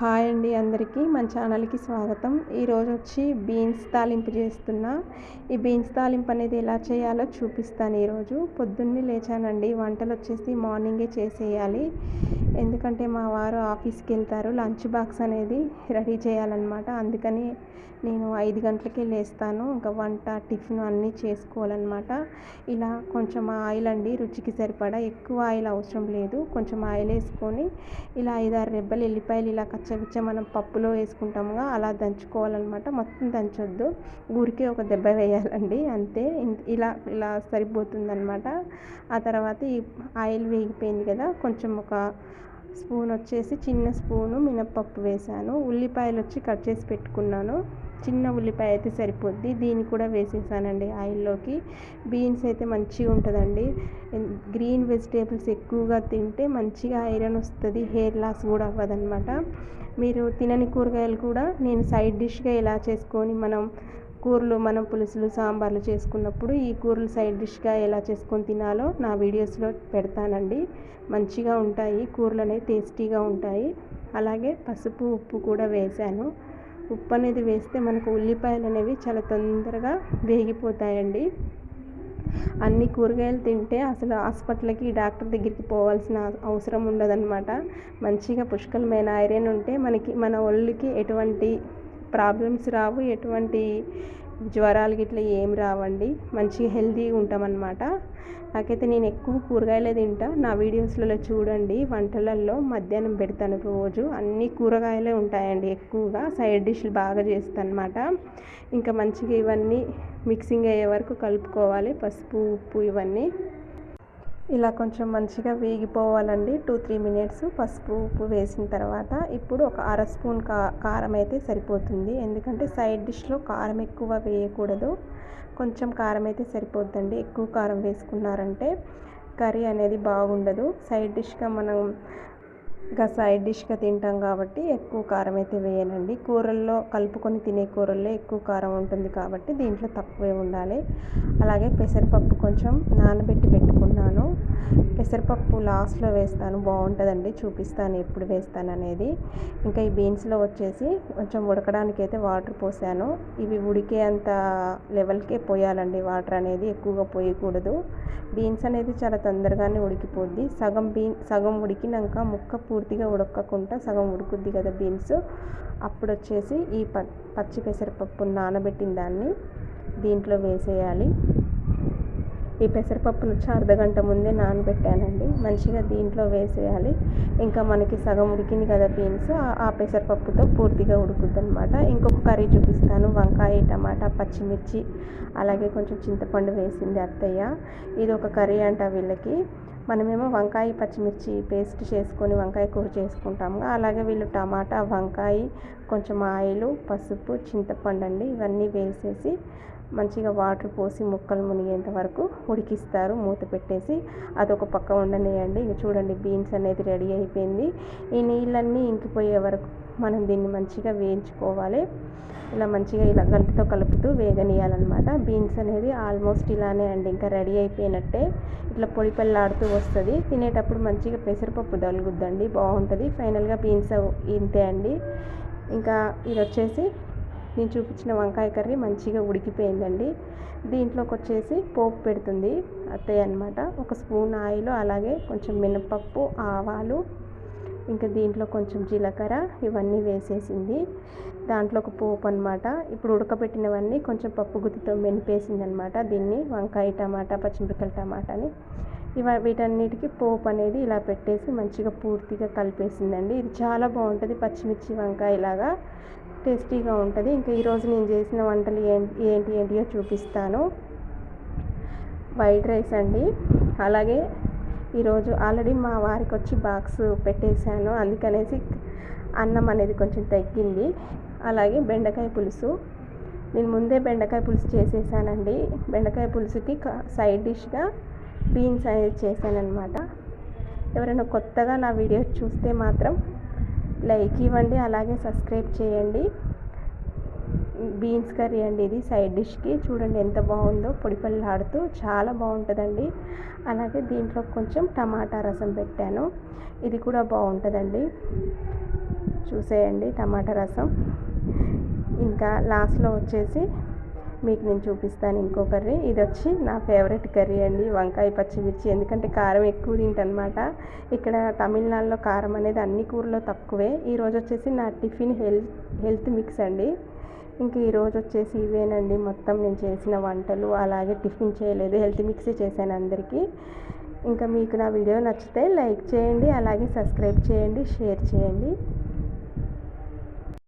Hi అండి అందరికీ. మన ఛానల్కి స్వాగతం. ఈరోజు వచ్చి బీన్స్ తాలింపు చేస్తున్నా. ఈ బీన్స్ తాలింపు అనేది ఎలా చేయాలో చూపిస్తాను ఈరోజు పొద్దున్నే లేచానండి. వంటలు వచ్చేసి మార్నింగే చేసేయాలి. ఎందుకంటే మా వారు ఆఫీస్కి వెళ్తారు. లంచ్ బాక్స్ అనేది రెడీ చేయాలన్నమాట. అందుకని నేను ఐదు గంటలకే లేస్తాను. ఇంకా వంట టిఫిన్ అన్నీ చేసుకోవాలన్నమాట. ఇలా కొంచెం ఆయిల్ అండి రుచికి సరిపడా. ఎక్కువ ఆయిల్ అవసరం లేదు. కొంచెం ఆయిల్ వేసుకొని ఇలా ఐదారు రెబ్బలు ఎల్లిపాయలు ఇలా కచ్చపిచ్చ మనం పప్పులో వేసుకుంటాముగా అలా దంచుకోవాలన్నమాట. మొత్తం దంచొద్దు. ఊరికే ఒక దెబ్బ వేయాలండి. అంతే. ఇలా ఇలా సరిపోతుందన్నమాట. ఆ తర్వాత ఈ ఆయిల్ వేగిపోయింది కదా కొంచెం ఒక స్పూన్ వచ్చేసి చిన్న స్పూను మినప్పప్పు వేసాను. ఉల్లిపాయలు వచ్చి కట్ చేసి పెట్టుకున్నాను. చిన్న ఉల్లిపాయ అయితే సరిపోద్ది. దీన్ని కూడా వేసేసానండి ఆయిల్లోకి. బీన్స్ అయితే మంచిగా ఉంటుందండి. గ్రీన్ వెజిటేబుల్స్ ఎక్కువగా తింటే మంచిగా ఐరన్ వస్తుంది హెయిర్ లాస్ కూడా అవ్వదన్నమాట. మీరు తినని కూరగాయలు కూడా నేను సైడ్ డిష్గా ఎలా చేసుకొని మనం కూరలు మనం పులుసులు సాంబార్లు చేసుకున్నప్పుడు ఈ కూరలు సైడ్ డిష్గా ఎలా చేసుకొని తినాలో నా వీడియోస్లో పెడతానండి. మంచిగా ఉంటాయి కూరలు అనేవి టేస్టీగా ఉంటాయి. అలాగే పసుపు ఉప్పు కూడా వేసాను. ఉప్పు అనేది వేస్తే మనకు ఉల్లిపాయలు అనేవి చాలా తొందరగా వేగిపోతాయండి. అన్ని కూరగాయలు తింటే అసలు హాస్పిటల్కి డాక్టర్ దగ్గరికి పోవాల్సిన అవసరం ఉండదన్నమాట. మంచిగా పుష్కలమైన ఐరన్ ఉంటే మనకి మన ఒళ్ళుకి ఎటువంటి ప్రాబ్లమ్స్ రావు ఎటువంటి జ్వరాలు గిట్ల ఏం రావండి. మంచిగా హెల్తీగా ఉంటామన్నమాట. నాకైతే నేను ఎక్కువ కూరగాయలే తింటా. నా వీడియోస్లలో చూడండి వంటలలో మధ్యాహ్నం పెడతాను రోజు. అన్ని కూరగాయలే ఉంటాయండి ఎక్కువగా. సైడ్ డిష్లు బాగా చేస్తాను అనమాట ఇంకా మంచిగా ఇవన్నీ మిక్సింగ్ అయ్యే వరకు కలుపుకోవాలి. పసుపు ఉప్పు ఇవన్నీ. ఇలా కొంచెం మంచిగా వేగిపోవాలండి. టూ త్రీ మినిట్స్ పసుపు ఉప్పు వేసిన తర్వాత ఇప్పుడు ఒక అర స్పూన్ కా కారం అయితే సరిపోతుంది. ఎందుకంటే సైడ్ డిష్లో కారం ఎక్కువ వేయకూడదు. కొంచెం కారం అయితే సరిపోద్దండి. ఎక్కువ కారం వేసుకున్నారంటే కర్రీ అనేది బాగుండదు. సైడ్ డిష్గా మనం ఇంకా సైడ్ డిష్గా తింటాం కాబట్టి ఎక్కువ కారం అయితే వేయనండి. కూరల్లో కలుపుకొని తినే కూరల్లో ఎక్కువ కారం ఉంటుంది కాబట్టి దీంట్లో తక్కువే ఉండాలి. అలాగే పెసరపప్పు కొంచెం నానబెట్టి పెట్టుకున్నాను. పెసరపప్పు లాస్ట్లో వేస్తాను. బాగుంటుందండి. చూపిస్తాను ఎప్పుడు వేస్తాను అనేది. ఇంకా ఈ బీన్స్లో వచ్చేసి కొంచెం ఉడకడానికి అయితే వాటర్ పోసాను. ఇవి ఉడికే అంత లెవెల్కే పోయాలండి. వాటర్ అనేది ఎక్కువగా పోయకూడదు. బీన్స్ అనేది చాలా తొందరగానే ఉడికిపోద్ది. సగం బీన్ సగం ఉడికినాక ముక్క పూర్తిగా ఉడకకుండా సగం ఉడుకుద్ది కదా బీన్స్. అప్పుడు వచ్చేసి ఈ ప పచ్చి పెసరపప్పు నానబెట్టిన దాన్ని దీంట్లో వేసేయాలి. ఈ పెసరపప్పును వచ్చి అర్ధగంట ముందే నానబెట్టానండి. మంచిగా దీంట్లో వేసేయాలి. ఇంకా మనకి సగం ఉడికింది కదా బీన్స్ ఆ పెసరపప్పుతో పూర్తిగా ఉడుకుద్ది అనమాట ఇంకొక కర్రీ చూపిస్తాను. వంకాయ టమాటా పచ్చిమిర్చి అలాగే కొంచెం చింతపండు వేసింది అత్తయ్య. ఇది ఒక కర్రీ అంట వీళ్ళకి. మనమేమో వంకాయ పచ్చిమిర్చి పేస్ట్ చేసుకొని వంకాయ కూర చేసుకుంటాము అలాగే వీళ్ళు టమాటా వంకాయ కొంచెం ఆయిల్ పసుపు చింతపండు అండి. ఇవన్నీ వేసేసి మంచిగా వాటర్ పోసి ముక్కలు మునిగేంత వరకు ఉడికిస్తారు. మూత పెట్టేసి అదొక పక్క ఉండనియండి. ఇక చూడండి బీన్స్ అనేది రెడీ అయిపోయింది. ఈ నీళ్ళన్నీ ఇంకిపోయే వరకు మనం దీన్ని మంచిగా వేయించుకోవాలి. ఇలా మంచిగా ఇలా గంటతో కలుపుతూ వేగనీయాలన్నమాట బీన్స్ అనేది ఆల్మోస్ట్ ఇలానే అండి. ఇంకా రెడీ అయిపోయినట్టే. ఇట్లా పొడి పెళ్ళాడుతూ వస్తుంది. తినేటప్పుడు మంచిగా పెసరపప్పు దలుగుద్దండి బాగుంటుంది. ఫైనల్గా బీన్స్ ఇంతే అండి. ఇంకా ఇది వచ్చేసి నేను చూపించిన వంకాయ కర్రీ మంచిగా ఉడికిపోయిందండి. దీంట్లోకి వచ్చేసి పోపు పెడుతుంది అత్తయ్య అనమాట ఒక స్పూన్ ఆయిల్ అలాగే కొంచెం మినపప్పు ఆవాలు ఇంకా దీంట్లో కొంచెం జీలకర్ర ఇవన్నీ వేసేసింది. దాంట్లో ఒక పోపు అనమాట ఇప్పుడు ఉడకబెట్టినవన్నీ కొంచెం పప్పు గుత్తితో మెనిపేసింది అనమాట దీన్ని వంకాయ టమాటా పచ్చిమిరపకాయల టమాటాని. ఇవ వీటన్నిటికీ పోపు అనేది ఇలా పెట్టేసి మంచిగా పూర్తిగా కలిపేసిందండి. ఇది చాలా బాగుంటుంది పచ్చిమిర్చి వంకాయ లాగా టేస్టీగా ఉంటుంది. ఇంకా ఈరోజు నేను చేసిన వంటలు ఏంటి ఏంటి ఏంటియో చూపిస్తాను. వైట్ రైస్ అండి. అలాగే ఈరోజు ఆల్రెడీ మా వారికి వచ్చి బాక్స్ పెట్టేశాను. అందుకనేసి అన్నం అనేది కొంచెం తగ్గింది. అలాగే బెండకాయ పులుసు. నేను ముందే బెండకాయ పులుసు చేసేసానండి. బెండకాయ పులుసుకి సైడ్ డిష్గా బీన్స్ అనేది చేశానమాట ఎవరైనా కొత్తగా నా వీడియోస్ చూస్తే మాత్రం లైక్ ఇవ్వండి అలాగే సబ్స్క్రైబ్ చేయండి. బీన్స్ కర్రీ అండి ఇది సైడ్ డిష్కి. చూడండి ఎంత బాగుందో పొడి ఆడుతూ చాలా బాగుంటుందండి. అలాగే దీంట్లో కొంచెం టమాటా రసం పెట్టాను. ఇది కూడా బాగుంటుందండి. చూసేయండి టమాటా రసం. ఇంకా లాస్ట్లో వచ్చేసి మీకు నేను చూపిస్తాను ఇంకో కర్రీ. ఇది వచ్చి నా ఫేవరెట్ కర్రీ అండి వంకాయ పచ్చిమిర్చి. ఎందుకంటే కారం ఎక్కువ తింటనమాట. ఇక్కడ తమిళనాడులో కారం అనేది అన్ని కూరలో తక్కువే. ఈరోజు వచ్చేసి నా టిఫిన్ హెల్త్ హెల్త్ మిక్స్ అండి. ఇంక ఈరోజు వచ్చేసి ఇవేనండి. మొత్తం నేను చేసిన వంటలు. అలాగే టిఫిన్ చేయలేదు. హెల్త్ మిక్సే చేశాను అందరికీ. ఇంకా మీకు నా వీడియో నచ్చితే లైక్ చేయండి. అలాగే సబ్స్క్రైబ్ చేయండి. షేర్ చేయండి.